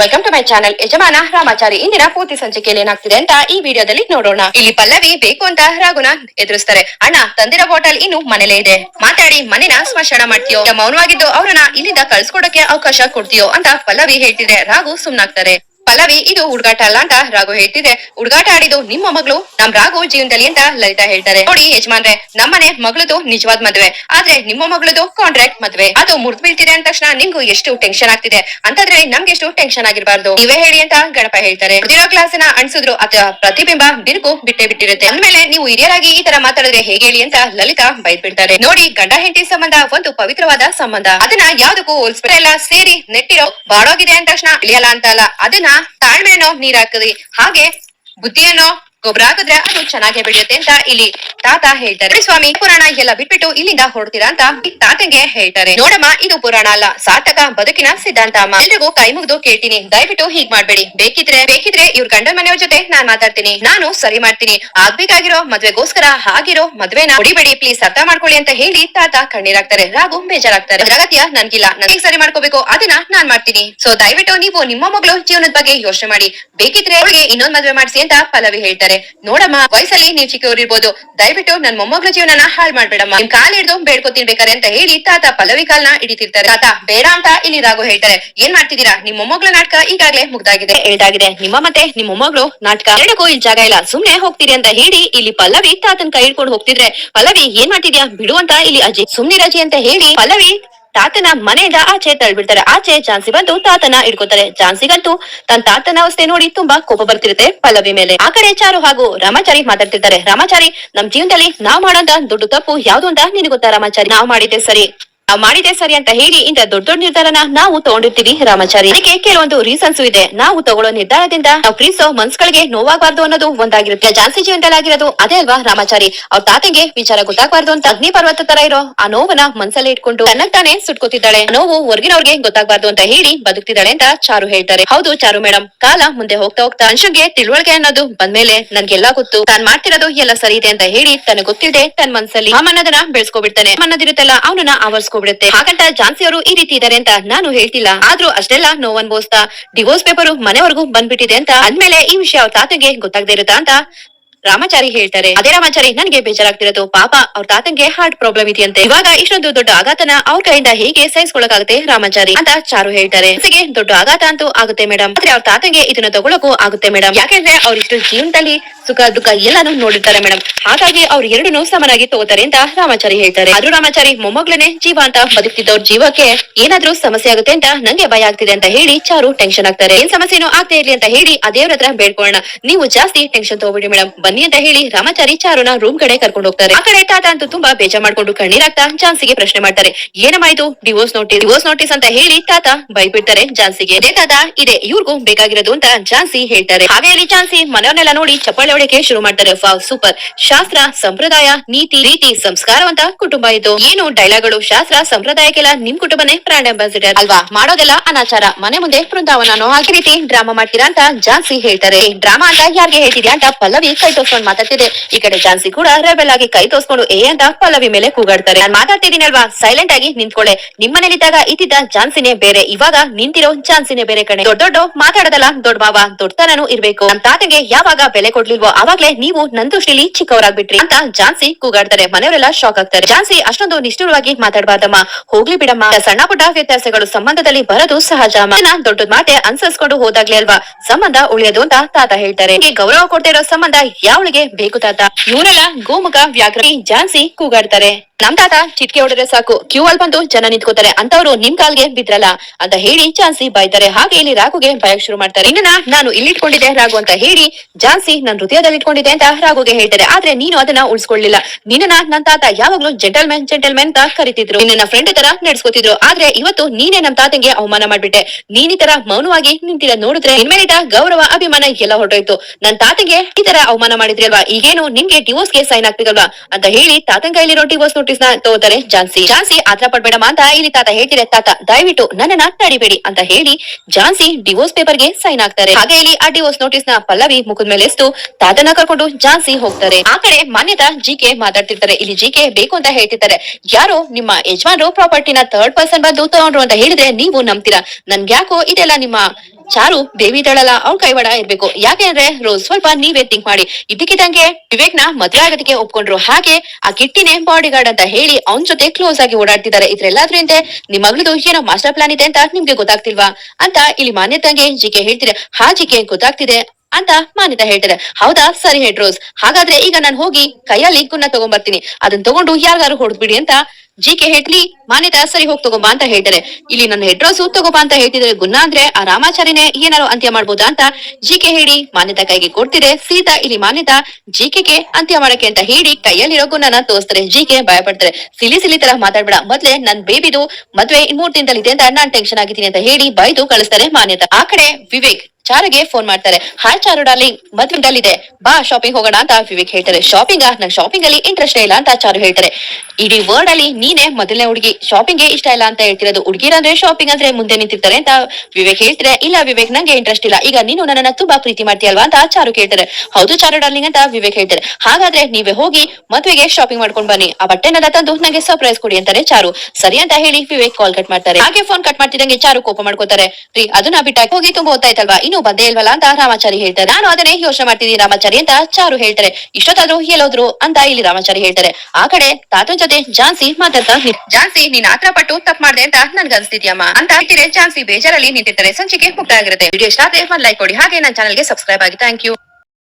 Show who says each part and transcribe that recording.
Speaker 1: Welcome to my channel ಯಜಮಾನ ರಾಮಾಚಾರಿ, ಇಂದಿನ ಪೂರ್ತಿ ಸಂಚಿಕೆಯಲ್ಲಿ ಏನಾಗ್ತಿದೆ ಅಂತ ಈ ವಿಡಿಯೋದಲ್ಲಿ ನೋಡೋಣ. ಇಲ್ಲಿ ಪಲ್ಲವಿ ಬೇಕು ಅಂತ ರಾಘುನ ಎದುರಿಸ್ತಾರೆ. ಅಣ್ಣ, ತಂದಿರೋ ಬಾಟಲ್ ಇನ್ನು ಮನೇಲೇ ಇದೆ. ಮಾತಾಡಿ, ಮನೆನ ಸ್ಮಶಾನ ಮಾಡ್ತೀಯೋ? ಮೌನವಾಗಿದ್ದು ಅವ್ರನ್ನ ಇಲ್ಲಿಂದ ಕಳ್ಸ್ಕೊಡಕ್ಕೆ ಅವಕಾಶ ಕೊಡ್ತೀಯೋ ಅಂತ ಪಲ್ಲವಿ ಹೇಳ್ತಿದ್ರೆ ರಾಘು ಸುಮ್ನಾಗ್ತಾರೆ. ಪಲ್ಲವಿ, ಇದು ಹುಡುಗಾಟ ಅಲ್ಲ ಅಂತ ರಾಘು ಹೇಳ್ತಿದೆ. ಹುಡುಗಾಟ ಆಡಿದ್ದು ನಿಮ್ಮ ಮಗಳು, ನಮ್ ರಾಘು ಜೀವನದಲ್ಲಿ ಅಂತ ಲಲಿತಾ ಹೇಳ್ತಾರೆ. ನೋಡಿ ಯಜಮಾನ್ರೆ, ನಮ್ಮನೆ ಮಗಳದು ನಿಜವಾದ ಮದ್ವೆ. ಆದ್ರೆ ನಿಮ್ಮ ಮಗಳದು ಕಾಂಟ್ರಾಕ್ಟ್ ಮದ್ವೆ. ಅದು ಮುರಿದು ಬೀಳ್ತಿದೆ ಅಂದ ತಕ್ಷಣ ನಿಮ್ಗೂ ಎಷ್ಟು ಟೆನ್ಷನ್ ಆಗ್ತಿದೆ. ಅಂತಂದ್ರೆ ನಮ್ಗೆ ಎಷ್ಟು ಟೆನ್ಷನ್ ಆಗಿರ್ಬಾರ್ದು. ನೀವೇ ಹೇಳಿ ಅಂತ ಗಣಪ ಹೇಳ್ತಾರೆ. ಮುದಿರೋ ಕ್ಲಾಸಿನ ಅಣಿಸಿದ್ರು ಅದ ಪ್ರತಿಬಿಂಬ ಬಿರುಕು ಬಿಟ್ಟೆ ಬಿಟ್ಟಿರುತ್ತೆ. ಅಂದ್ಮೇಲೆ ನೀವು ಹಿರಿಯರಾಗಿ ಈ ತರ ಮಾತಾಡಿದ್ರೆ ಹೇಗೆ ಹೇಳಿ ಅಂತ ಲಲಿತಾ ಬೈದ್ ಬಿಡ್ತಾರೆ ನೋಡಿ ಗಂಡ ಹೆಂಡತಿ ಸಂಬಂಧ ಒಂದು ಪವಿತ್ರವಾದ ಸಂಬಂಧ. ಅದನ್ನ ಯಾವ್ದಕ್ಕೂ ಹೋಲ್ಸ್ಬಿಟ್ರೆ ಎಲ್ಲ ಸೇರಿ ನೆಟ್ಟಿರೋ ಬಾಡೋಗಿದೆ ಅಂದ ತಕ್ಷಣ ಇಳಿಯಲ್ಲ ಅಂತ ಅಲ್ಲ. ಅದನ್ನ ತಾಳ್ಮೆನೋ ನೀರ್ ಹಾಕದ್ರಿ ಹಾಗೆ ಬುದ್ಧಿಯನ್ನೋ ಗೊಬ್ಬರ ಹಾಕಿದ್ರೆ ಅದು ಚೆನ್ನಾಗಿ ಬೆಳೆಯುತ್ತೆ ಅಂತ ಇಲ್ಲಿ ತಾತ ಹೇಳ್ತಾರೆ ಸ್ವಾಮಿ, ಪುರಾಣ ಎಲ್ಲ ಬಿಟ್ಬಿಟ್ಟು ಇಲ್ಲಿಂದ ಹೊರಡ್ತೀರಾ ಅಂತ ತಾತಂಗೆ ಹೇಳ್ತಾರೆ. ನೋಡಮ್ಮ, ಇದು ಪುರಾಣ ಅಲ್ಲ, ಸಾರ್ಥಕ ಬದುಕಿನ ಸಿದ್ಧಾಂತ ಅಮ್ಮ. ಎಲ್ರಿಗೂ ಕೈ ಮುಗಿದು ಕೇಳ್ತೀನಿ. ದಯವಿಟ್ಟು ಹೀಗ್ ಮಾಡ್ಬೇಡಿ. ಬೇಕಿದ್ರೆ ಬೇಕಿದ್ರೆ ಇವ್ರ ಗಂಡನ ಮನೆಯವ್ರ ಜೊತೆ ನಾನ್ ಮಾತಾಡ್ತೀನಿ. ನಾನು ಸರಿ ಮಾಡ್ತೀನಿ. ಆಗ್ಬೇಕಾಗಿರೋ ಮದ್ವೆಗೋಸ್ಕರ ಆಗಿರೋ ಮದ್ವೆನ ಹೊಡಿಬೇಡಿ. ಪ್ಲೀಸ್ ಅರ್ಥ ಮಾಡ್ಕೊಳ್ಳಿ ಅಂತ ಹೇಳಿ ತಾತ ಕಣ್ಣೀರಾಗ್ತಾರೆ. ರಾಗು ಬೇಜಾರಾಗ್ತಾರೆ. ಅಗತ್ಯ ನನ್ಗಿಲ್ಲ. ಹೇಗ್ ಸರಿ ಮಾಡ್ಕೋಬೇಕು? ಅದನ್ನ ನಾನ್ ಮಾಡ್ತೀನಿ. ಸೊ ದಯವಿಟ್ಟು ನೀವು ನಿಮ್ಮ ಮಗಳು ಜೀವನದ ಬಗ್ಗೆ ಯೋಚನೆ ಮಾಡಿ. ಬೇಕಿದ್ರೆ ಅವಳಿಗೆ ಇನ್ನೊಂದ್ ಮದ್ವೆ ಮಾಡಿಸಿ ಅಂತ ಪಲ್ಲವಿ ಹೇಳ್ತಾರೆ. ನೋಡಮ್ಮ, ವಯಸ್ಸಲ್ಲಿ ನೀವ್ ಚಿಕ್ಕವರಿರ್ಬೋದು. ದಯವಿಟ್ಟು ನನ್ ಮೊಮ್ಮಗಳ ಜೀವನ ಹಾಳು ಮಾಡ್ಬೇಡಮ್ಮ. ನಿಮ್ ಕಾಲ್ ಹಿಡ್ದು ಬೇಡ್ಕೊತೀನಿ ಬೇಕಾರೆ ಅಂತ ಹೇಳಿ ತಾತ ಪಲ್ಲವಿ ಕಾಲ್ನ ಹಿಡಿತಿರ್ತಾರೆ. ತಾತ, ಬೇಡ ಅಂತ ಇಲ್ಲಿ ರಾಘು ಹೇಳ್ತಾರೆ. ಏನ್ ಮಾಡ್ತಿದ್ದೀರಾ? ನಿಮ್ ಮೊಮ್ಮಗಳ ನಾಟಕ ಈಗಾಗ್ಲೇ ಮುಗ್ದಾಗಿದೆ. ಹೇಳ್ದಾಗಿದೆ. ನಿಮ್ಮ ಮತ್ತೆ ನಿಮ್ ಮೊಮ್ಮಗಳು ನಾಟಕ? ಎರಡಕ್ಕೂ ಇಲ್ಲಿ ಜಾಗ ಇಲ್ಲ. ಸುಮ್ನೆ ಹೋಗ್ತೀರಿ ಅಂತ ಹೇಳಿ ಇಲ್ಲಿ ಪಲ್ಲವಿ ತಾತನ್ ಕೈ ಹಿಡ್ಕೊಂಡು ಹೋಗ್ತಿದ್ರೆ. ಪಲ್ಲವಿ, ಏನ್ ಮಾಡ್ತಿದ್ಯಾ? ಬಿಡು ಅಂತ ಇಲ್ಲಿ ಅಜ್ಜಿ. ಸುಮ್ನೆ ರಾಜಿ ಅಂತ ಹೇಳಿ ಪಲ್ಲವಿ ತಾತನ ಮನೆಯಿಂದ ಆಚೆ ತಳ್ಬಿಡ್ತಾರೆ ಆಚೆ ಝಾನ್ಸಿ ಬಂದು ತಾತನ ಹಿಡ್ಕೊತಾರೆ. ಝಾನ್ಸಿಗಂತೂ ತನ್ನ ತಾತನ ಅವಸ್ಥೆ ನೋಡಿ ತುಂಬಾ ಕೋಪ ಬರ್ತಿರುತ್ತೆ ಪಲ್ಲವಿ ಮೇಲೆ. ಆ ಕಡೆ ಚಾರು ಹಾಗೂ ರಾಮಾಚಾರಿ ಮಾತಾಡ್ತಿರ್ತಾರೆ. ರಾಮಾಚಾರಿ, ನಮ್ ಜೀವನದಲ್ಲಿ ನಾವ್ ಮಾಡೋಂತ ದೊಡ್ಡ ತಪ್ಪು ಯಾವ್ದು ಅಂತ ನಿನಗೊತ್ತ ಗೊತ್ತಾ ರಾಮಾಚಾರಿ? ನಾವ್ ಮಾಡಿದ್ದೆ ಸರಿ. ನಾವ್ ಮಾಡಿದೆ ಸರಿ ಅಂತ ಹೇಳಿ ಇಂತ ದೊಡ್ಡ ದೊಡ್ಡ ನಿರ್ಧಾರನ ನಾವು ತಗೊಂಡಿರ್ತೀವಿ ರಾಮಾಚಾರಿ. ಅದಕ್ಕೆ ಕೆಲವೊಂದು ರೀಸನ್ಸ್ ಇದೆ. ನಾವು ತಗೊಳ್ಳೋ ನಿರ್ಧಾರದಿಂದ ನಾವು ಪ್ರೀಸೋ ಮನ್ಸ್ಗಳಿಗೆ ನೋವಾಗಬಾರ್ದು ಅನ್ನೋದು ಒಂದಾಗಿರುತ್ತೆ. ಜಾಸ್ತಿ ಜೀವನದಲ್ಲಿ ಆಗಿರೋದು ಅದೇ ಅಲ್ವಾ ರಾಮಾಚಾರಿ? ಅವ್ರ ತಾತೆಗೆ ವಿಚಾರ ಗೊತ್ತಾಗಬಾರ್ದು ಅಂತ ಅಗ್ನಿ ಪರ್ವತ ತರ ಇರೋ ಆ ನೋವನ್ನ ಮನ್ಸಲ್ಲೇ ಇಟ್ಕೊಂಡು ತನ್ನಂತಾನೆ ತಾನೇ ಸುಟ್ಕೋತಿದ್ದಾಳೆ. ನೋವು ಹೊರಗಿನವ್ರಿಗೆ ಗೊತ್ತಾಗಬಾರ್ದು ಅಂತ ಹೇಳಿ ಬದುಕ್ತಿದ್ದಾಳೆ ಅಂತ ಚಾರು ಹೇಳ್ತಾರೆ. ಹೌದು ಚಾರು ಮೇಡಮ್ ಕಾಲ ಮುಂದೆ ಹೋಗ್ತಾ ಹೋಗ್ತಾ ಅನ್ಶುಗೆ ತಿಳುವಳಿಕೆ ಅನ್ನೋದು ಬಂದ್ಮೇಲೆ ನನ್ಗೆಲ್ಲಾ ಗೊತ್ತು. ತಾನ್ ಮಾಡ್ತಿರೋದು ಎಲ್ಲ ಸರಿ ಇದೆ ಅಂತ ಹೇಳಿ ತನಗೆ ಗೊತ್ತಿದೆ ತನ್ನ ಮನ್ಸಲ್ಲಿ ಆ ಬೆಳೆಸ್ಕೊಬಿಡ್ತಾನೆ. ಮನ್ನದಿರುತ್ತಲ್ಲ ಅವನನ್ನ ಆವರಿಸ್ಕೊಬಿಡುತ್ತೆ ಹಾಗಂತ ಝಾನ್ಸಿ ಅವರು ಈ ರೀತಿ ಇದಾರೆ ಅಂತ ನಾನು ಹೇಳ್ತಿಲ್ಲ. ಆದ್ರೂ ಅಷ್ಟೆಲ್ಲ ನೋವು ಅನ್ಭವಿಸ್ತಾ ಡಿವೋರ್ಸ್ ಪೇಪರ್ ಮನೆವರೆಗೂ ಬಂದ್ಬಿಟ್ಟಿದೆ ಅಂತ ಅಂದ್ಮೇಲೆ ಈ ವಿಷಯ ಅವ್ರ ತಾತಂಗೆ ಗೊತ್ತಾಗದೆ ಇರುತ್ತಾ ಅಂತ ರಾಮಾಚಾರಿ ಹೇಳ್ತಾರೆ, ಅದೇ ರಾಮಾಚಾರಿ, ನನ್ಗೆ ಬೇಜಾರಾಗ್ತಿರೋದು. ಪಾಪ, ಅವ್ರ ತಾತಂಗೆ ಹಾರ್ಟ್ ಪ್ರಾಬ್ಲಮ್ ಇದೆಯಂತೆ. ಇವಾಗ ಇಷ್ಟೊಂದು ದೊಡ್ಡ ಆಘಾತನ ಅವ್ರ ಕೈಯಿಂದ ಹೇಗೆ ಸಹಿಸ್ಕೊಳಕಾಗುತ್ತೆ ರಾಮಾಚಾರಿ? ಅಂತ ಚಾರು ಹೇಳ್ತಾರೆ. ದೊಡ್ಡ ಆಘಾತ ಅಂತೂ ಆಗುತ್ತೆ ಮೇಡಮ್ ಆದ್ರೆ ಅವ್ರ ತಾತಂಗೆ ಇದನ್ನ ತಗೊಳಕ್ಕೂ ಆಗುತ್ತೆ ಮೇಡಮ್ ಯಾಕೆಂದ್ರೆ ಅವ್ರಿಷ್ಟು ಜೀವನದಲ್ಲಿ ಸುಖ, ದುಃಖ ಎಲ್ಲಾನು ನೋಡಿರ್ತಾರೆ ಮೇಡಮ್ ಹಾಗಾಗಿ ಅವ್ರ ಎರಡನ್ನೂ ಸಮನಾಗಿ ತಗೋತಾರೆ ಅಂತ ರಾಮಾಚಾರಿ ಹೇಳ್ತಾರೆ. ಆದ್ರೂ ರಾಮಾಚಾರಿ ಮೊಮ್ಮಗ್ಳನೆ ಜೀವ ಅಂತ ಬದುಕ್ತಿದ್ದವ್ರ ಜೀವಕ್ಕೆ ಏನಾದ್ರೂ ಸಮಸ್ಯೆ ಆಗುತ್ತೆ ಅಂತ ನಂಗೆ ಭಯ ಆಗ್ತಿದೆ ಅಂತ ಹೇಳಿ ಚಾರು ಟೆನ್ಷನ್ ಆಗ್ತಾರೆ. ಏನ್ ಸಮಸ್ಯೆನೂ ಆಗ್ತಾ ಇರ್ಲಿ ಅಂತ ಹೇಳಿ ದೇವ್ರ ಹತ್ರ ಬೇಡ್ಕೊಳ್ಳೋಣ. ನೀವು ಜಾಸ್ತಿ ಟೆನ್ಷನ್ ತಗೋಬಿಡಿ ಮೇಡಮ್ ಬನ್ನಿ ಅಂತ ಹೇಳಿ ರಾಮಾಚಾರಿ ಚಾರುನ ರೂಮ್ ಕಡೆ ಕರ್ಕೊಂಡು ಹೋಗ್ತಾರೆ. ಆ ಕಡೆ ತಾತ ಅಂತೂ ತುಂಬಾ ಬೇಜಾರ್ ಮಾಡ್ಕೊಂಡು ಕಣ್ಣೀರಾಗ್ತಾ ಝಾನ್ಸಿಗೆ ಪ್ರಶ್ನೆ ಮಾಡ್ತಾರೆ. ಏನಮಾಯ್ತು ಡಿವೋರ್ಸ್ ನೋಟಿಸ್ ಡಿವೋರ್ಸ್ ನೋಟಿಸ್ ಅಂತ ಹೇಳಿ ತಾತ ಬೈಬಿಡ್ತಾರೆ ಝಾನ್ಸಿಗೆ. ಅದೇ ತಾತ, ಇದೆ ಇವ್ರಿಗೂ ಬೇಕಾಗಿರೋದು ಅಂತ ಝಾನ್ಸಿ ಹೇಳ್ತಾರೆ. ಹಾಗೆ ಹೇಳಿ ಝಾನ್ಸಿ ಮನೆಯವನ್ನೆಲ್ಲ ನೋಡಿ ಚಪ್ಪಾಳೆ ಹೊಡೆಕೆ ಶುರು ಮಾಡ್ತಾರೆ. Wow super. ಶಾಸ್ತ್ರ, ಸಂಪ್ರದಾಯ, ನೀತಿ, ರೀತಿ ಸಂಸ್ಕಾರವಂತ ಕುಟುಂಬ ಇದು. ಏನು ಡೈಲಾಗ್ಗಳು? ಶಾಸ್ತ್ರ, ಸಂಪ್ರದಾಯಕ್ಕೆಲ್ಲ ನಿಮ್ ಕುಟುಂಬನೇ ಬ್ರಾಂಡ್ ಅಂಬಾಸಿಡರ್ ಅಲ್ವಾ? ಮಾಡೋದೆಲ್ಲ ಅನಾಚಾರ. ಮನೆ ಮುಂದೆ ಬೃಂದಾವನ ಹಾಗೆ ರೀತಿ ಡ್ರಾಮಾ ಮಾಡ್ತೀರಾ ಅಂತ ಝಾನ್ಸಿ ಹೇಳ್ತಾರೆ. ಡ್ರಾಮಾ ಅಂತ ಯಾರಿಗೆ ಹೇಳ್ತಿದ್ಯಾ ಅಂತ ಪಲ್ಲವಿ ಕೈ ತೋರ್ಸ್ಕೊಂಡು ಮಾತಾಡ್ತಿದೆ ಈ ಕಡೆ ಜಾನ್ಸಿ ಕೂಡ ರೆಬೆಲ್ ಆಗಿ ಕೈ ತೋರ್ಸ್ಕೊಂಡು, ಏ ಅಂತ ಪಲ್ಲವಿ ಮೇಲೆ ಕೂಗಾಡ್ತಾರೆ. ನಾನ್ ಮಾತಾಡ್ತಿದ್ದೀನಲ್ವಾ ಸೈಲೆಂಟ್ ಆಗಿ ನಿಂತ್ಕೊಳ್ಳೆ ನಿಮ್ಮನೇಲಿದ್ದಾಗ ಇದ್ದಿದ್ದ ಜಾನ್ಸಿನೇ ಬೇರೆ, ಇವಾಗ ನಿಂತಿರೋ ಜಾನ್ಸಿನೇ ಬೇರೆ ಕಡೆ ದೊಡ್ಡ ದೊಡ್ಡ ಮಾತಾಡೋದಲ್ಲ, ದೊಡ್ಡ ಮಾವ ದೊಡ್ಡತನೂ ಇರ್ಬೇಕು. ನಮ್ ತಾತಂಗೆ ಯಾವಾಗ ಬೆಲೆ ಕೊಡ್ಲಿಲ್ವೋ ಅವಾಗ್ಲೇ ನೀವು ನನ್ ದೃಷ್ಟಿಲಿ ಚಿಕ್ಕವರಾಗ್ಬಿಟ್ರಿ ಅಂತ ಜಾನ್ಸಿ ಕೂಗಾಡ್ತಾರೆ. ಮನೆಯವರೆಲ್ಲ ಶಾಕ್ ಆಗ್ತಾರೆ. ಜಾನ್ಸಿ ಅಷ್ಟೊಂದು ನಿಷ್ಠುರವಾಗಿ ಮಾತಾಡಬಾರ್ದಮ್ಮ. ಹೋಗ್ಲಿ ಬಿಡಮ್ಮ. ಸಣ್ಣ ಪುಟ್ಟ ವ್ಯತ್ಯಾಸಗಳು ಸಂಬಂಧದಲ್ಲಿ ಬರೋದು ಸಹಜ ಅಮ್ಮ. ದೊಡ್ಡ ಮಾತೆ ಅನ್ಸರ್ಸ್ಕೊಂಡು ಹೋದಾಗ್ಲೇ ಅಲ್ವಾ? ಸಂಬಂಧ ಉಳಿಯೋದು ಅಂತ ತಾತ ಹೇಳ್ತಾರೆ. ಗೌರವ ಕೊಡ್ತಾ ಇರೋ ಸಂಬಂಧ ಯಾವಳಿಗೆ ಬೇಕು ತಾತ? ಇವರೆಲ್ಲ ಗೋಮುಖ ವ್ಯಾಘ್ರಿ ಜಾನ್ಸಿ ಕೂಗಾಡ್ತಾರೆ. ನಮ್ ತಾತ ಚಿಟ್ಕೆ ಹೊಡೆದ್ರೆ ಸಾಕು. ಕ್ಯೂ ಅಲ್ಲಿ ಬಂದು ಜನ ನಿಂತ್ಕೋತಾರೆ. ಅಂತವ್ರು ನಿಮ್ ಕಾಲ್ಗೆ ಬಿದ್ರಲ್ಲ ಅಂತ ಹೇಳಿ ಜಾನ್ಸಿ ಬಾಯ್ತಾರೆ. ಹಾಗೆ ಇಲ್ಲಿ ರಾಘುಗೆ ಭಯಕ್ ಶುರು ಮಾಡ್ತಾರೆ. ಇನ್ನ ನಾನು ಇಲ್ಲಿ ಇಟ್ಕೊಂಡಿದ್ದೆ ರಾಘು ಅಂತ ಹೇಳಿ ಜಾನ್ಸಿ ನನ್ ಹೃದಯದಲ್ಲಿ ಇಟ್ಕೊಂಡಿದ್ದೆ ಅಂತ ರಾಘುಗೆ ಹೇಳ್ತಾರೆ. ಆದ್ರೆ ನೀನು ಅದನ್ನ ಉಳಿಸ್ಕೊಳ್ಳಿಲ್ಲ. ನಿನ್ನ ನನ್ ತಾತ ಯಾವಾಗ್ಲೂ ಜೆಂಟಲ್ಮೆನ್ ಜೆಂಟಲ್ಮೆನ್ ಅಂತ ಕರಿತಿದ್ರು. ನಿನ್ನ ಫ್ರೆಂಡ್ ತರ ನಡೆಸ್ಕೊತಿದ್ರು. ಆದ್ರೆ ಇವತ್ತು ನೀನೇ ನಮ್ ತಾತಂಗೆ ಅವಮಾನ ಮಾಡ್ಬಿಟ್ಟೆ. ನೀನ್ ತರ ಮೌನವಾಗಿ ನಿಂತಿರ ನೋಡಿದ್ರೆ ಇನ್ಮೇಲಿದ್ದ ಗೌರವ, ಅಭಿಮಾನ ಎಲ್ಲ ಹೊರಟೋಯ್ತು. ನನ್ ತಾತಂಗೆ ಈ ತರ ಅವಮಾನ ಮಾಡಿದ್ರಿ ಅಲ್ವಾ? ಈಗೇನು ನಿಮ್ಗೆ ಡಿವೋರ್ಸ್ಗೆ ಸೈನ್ ಆಗ್ತಿದಲ್ವಾ? ಅಂತ ಹೇಳಿ ತಾತನ ಕೈಲಿರೋ ಡಿವೋರ್ಸ್ ನೋಟಿಸ್ನ ತಗೋತಾರೆ ಝಾನ್ಸಿ. ಜಾನ್ಸಿ ಆತರ ಪಡ್ಬೇಡಮ್ಮ ಅಂತ ಇಲ್ಲಿ ತಾತ ಹೇಳ್ತಿದೆ ತಾತ, ದಯವಿಟ್ಟು ನನ್ನನ್ನ ತಡಿಬೇಡಿ ಅಂತ ಹೇಳಿ ಝಾನ್ಸಿ ಡಿವೋರ್ಸ್ ಪೇಪರ್ಗೆ ಸೈನ್ ಆಗ್ತಾರೆ ಹಾಗೆ ಇಲ್ಲಿ ಆ ಡಿವೋರ್ಸ್ ನೋಟಿಸ್ನ ಪಲ್ಲವಿ ಮುಖದ ಮೇಲೆ ಎಷ್ಟು ತಾತನ ಕರ್ಕೊಂಡು ಝಾನ್ಸಿ ಹೋಗ್ತಾರೆ. ಆ ಕಡೆ ಮಾನ್ಯತಾ ಜಿಕೆ ಮಾತಾಡ್ತಿರ್ತಾರೆ. ಇಲ್ಲಿ ಜಿ ಕೆ ಬೇಕು ಅಂತ ಹೇಳ್ತಿರ್ತಾರೆ. ಯಾರು ನಿಮ್ಮ ಯಜಮಾನ್ರು ಪ್ರಾಪರ್ಟಿನ ಥರ್ಡ್ ಪರ್ಸನ್ ಬಂದು ತಗೊಂಡ್ರು ಅಂತ ಹೇಳಿದ್ರೆ ನೀವು ನಂಬ್ತೀರಾ? ನನ್ಗ್ಯಾಕೋ ಇದೆಲ್ಲ ನಿಮ್ಮ ಚಾರು, ದೇವಿ ತಳಲ ಅವ್ನ್ ಕೈವಾಡ ಇರ್ಬೇಕು. ಯಾಕೆ ಅಂದ್ರೆ ರೋಜ್ ಸ್ವಲ್ಪ ನೀವೇ ತಿಂಕ್ ಮಾಡಿ. ಇದಕ್ಕಿದ್ದಂಗೆ ವಿವೇಕ್ನ ಮದ್ವೆ ಆಗೋದಕ್ಕೆ ಒಪ್ಕೊಂಡ್ರು. ಹಾಗೆ ಆ ಕಿಟ್ಟಿನೇ ಬಾಡಿ ಗಾರ್ಡ್ ಅಂತ ಹೇಳಿ ಅವ್ನ ಜೊತೆ ಕ್ಲೋಸ್ ಆಗಿ ಓಡಾಡ್ತಿದ್ದಾರೆ. ಇದ್ರೆಲ್ಲಾದ್ರೂ ಹಿಂದೆ ನಿಮ್ ಮಗಳದು ಏನೋ ಮಾಸ್ಟರ್ ಪ್ಲಾನ್ ಇದೆ ಅಂತ ನಿಮ್ಗೆ ಗೊತ್ತಾಗ್ತಿಲ್ವಾ? ಅಂತ ಇಲ್ಲಿ ಮಾನ್ಯತಂಗೆ ಜಿಕೆ ಹೇಳ್ತಿದೆ. ಹಾ ಜಿಕೆ ಗೊತ್ತಾಗ್ತಿದೆ. ಅಂತ ಮಾನ್ಯತಾ ಹೇಳ್ತಾರೆ ಹೌದಾ? ಸರಿ ಹೆಡ್ರೋಸ್ ಹಾಗಾದ್ರೆ ಈಗ ನಾನು ಹೋಗಿ ಕೈಯಲ್ಲಿ ಗುನ್ನ ತಗೊಂಡ್ಬರ್ತೀನಿ ಅದನ್ನ ತಗೊಂಡು ಯಾರಿಗಾರು ಹೊಡೆದ್ಬಿಡಿ ಅಂತ ಜಿ ಕೆ ಹೇಳ್ಲಿ ಮಾನ್ಯತಾ ಸರಿ ಹೋಗಿ ತಗೊಂಬಾ ಅಂತ ಹೇಳ್ತಾರೆ ಇಲ್ಲಿ ನನ್ನ ಹೆಡ್ರೋಸ್ ತಗೋಬಾ ಅಂತ ಹೇಳ್ತಿದ್ರೆ. ಗುನ್ನ ಅಂದ್ರೆ ಆ ರಾಮಾಚಾರಿನೇ ಏನಾರು ಅಂತ್ಯ ಮಾಡ್ಬೋದಾ ಅಂತ ಜಿ ಕೆ ಹೇಳಿ ಮಾನ್ಯತಾ ಕೈಗೆ ಕೊಡ್ತಿದೆ. ಸೀತಾ ಇಲ್ಲಿ ಮಾನ್ಯತಾ ಜಿ ಕೆಗೆ ಅಂತ್ಯ ಮಾಡಕ್ಕೆ ಅಂತ ಹೇಳಿ ಕೈಯಲ್ಲಿರೋ ಗುನ್ನನ ತೋರಿಸ್ತಾರೆ. ಜಿ ಕೆ ಭಯ ಪಡ್ತಾರೆ ಸಿಲಿ ಸಿಲಿ ತರ ಮಾತಾಡ್ಬೇಡ. ಮೊದ್ಲೇ ನನ್ ಬೇಬಿದು ಮದ್ವೆ ಇನ್ ಮೂರ್ ದಿನದಲ್ಲಿದೆ ಅಂತ ನಾನ್ ಟೆನ್ಷನ್ ಆಗಿದ್ದೀನಿ ಅಂತ ಹೇಳಿ ಬೈದು ಕಳಿಸ್ತಾರೆ ಮಾನ್ಯತಾ ಆ ಕಡೆ ವಿವೇಕ್ ಚಾರುಗೆ ಫೋನ್ ಮಾಡ್ತಾರೆ. ಹಾಯ್ ಚಾರು ಡಾರ್ಲಿಂಗ್ ಇದೆ ಬಾ ಶಾಪಿಂಗ್ ಹೋಗೋಣ ಅಂತ ವಿವೇಕ್ ಹೇಳ್ತಾರೆ. ಶಾಪಿಂಗ್ ನಂಗೆ ಶಾಪಿಂಗ್ ಅಲ್ಲಿ ಇಂಟ್ರೆಸ್ಟ್ ಇಲ್ಲ ಅಂತ ಚಾರು ಹೇಳ್ತಾರೆ. ಇಡೀ ವರ್ಡ್ ಅಲ್ಲಿ ನೀನೇ ಮೊದಲನೇ ಹುಡುಗಿ. ಶಾಪಿಂಗ್ ಇಷ್ಟ ಇಲ್ಲ ಅಂತ ಹೇಳ್ತಿರೋದು ಹುಡುಗಿರಂದ್ರೆ ಶಾಪಿಂಗ್ ಅಂದ್ರೆ ಮುಂದೆ ನಿಂತಿರ್ತಾರೆ ಅಂತ ವಿವೇಕ್ ಹೇಳ್ತಾರೆ ಇಲ್ಲ ವಿವೇಕ್, ನಂಗೆ ಇಂಟ್ರೆಸ್ಟ್ ಇಲ್ಲ. ಈಗ ನೀನು ನನ್ನನ್ನ ತುಂಬಾ ಪ್ರೀತಿ ಮಾಡ್ತೀಯಲ್ವಾ ಅಂತ ಚಾರು ಕೇಳ್ತಾರೆ. ಹೌದು ಚಾರು ಡಾರ್ಲಿಂಗ್ ಅಂತ ವಿವೇಕ್ ಹೇಳ್ತಾರೆ. ಹಾಗಾದ್ರೆ ನೀವೇ ಹೋಗಿ ಮದ್ವೆಗೆ ಶಾಪಿಂಗ್ ಮಾಡ್ಕೊಂಡ್ ಬನ್ನಿ. ಆ ಬಟ್ಟೆನ ತಂದು ನಂಗೆ ಸರ್ಪ್ರೈಸ್ ಕೊಡಿ ಅಂತಾರೆ ಚಾರು. ಸರಿ ಅಂತ ಹೇಳಿ ವಿವೇಕ್ ಕಾಲ್ ಕಟ್ ಮಾಡ್ತಾರೆ. ಹಾಗೆ ಫೋನ್ ಕಟ್ ಮಾಡ್ತಿದಂಗೆ ಚಾರು ಕೋಪ ಮಾಡ್ಕೋತಾರೆ. ರೀ, ಅದನ್ನ ಬಿಟ್ಟಾಗಿ ಹೋಗಿ ತುಂಬಾ ಹೊತ್ತಾಯ್ತಲ್ವಾ? ಇನ್ನೂ ಬಂದೇ ಇಲ್ವಲ್ಲ ಅಂತ ರಾಮಾಚಾರಿ ಹೇಳ್ತಾರೆ. ನಾನು ಅದನ್ನೇ ಯೋಚನೆ ಮಾಡ್ತಿದ್ದೀನಿ ರಾಮಾಚಾರಿ ಅಂತ ಚಾರು ಹೇಳ್ತಾರೆ. ಇಷ್ಟೊತ್ತಾದ್ರೂ ಹೇಳೋದ್ರು ಅಂತ ಇಲ್ಲಿ ರಾಮಾಚಾರಿ ಹೇಳ್ತಾರೆ. ಆ ಕಡೆ ತಾತನ್ ಜೊತೆ ಜಾನ್ಸಿ ಮಾತಾಡ್ತಾ ಜಾನ್ಸಿ ನೀನ್ ಆತ್ರ ಪಟ್ಟು ತಪ್ಪು ಮಾಡ್ದೆ ಅಂತ ನನ್ಗೆ ಅನ್ಸ್ತಿದ್ಯಮ್ಮ? ಅಂತ ಹೇಳ್ತಿದ್ರೆ ಜಾನ್ಸಿ ಬೇಜಾರಲ್ಲಿ ನಿಂತಿರ್ತಾರೆ. ಸಂಚಿಕೆ ಮುಕ್ತ ಆಗಿರುತ್ತೆ ವಿಡಿಯೋ ಇಷ್ಟ ಆದ್ರೆ ಒಂದ್ ಲೈಕ್ ಕೊಡಿ. ಹಾಗೆ ನನ್ನ ಚಾನಲ್ಗೆ ಸಬ್ಸ್ಕ್ರೈಬ್ ಆಗಿ. Thank you.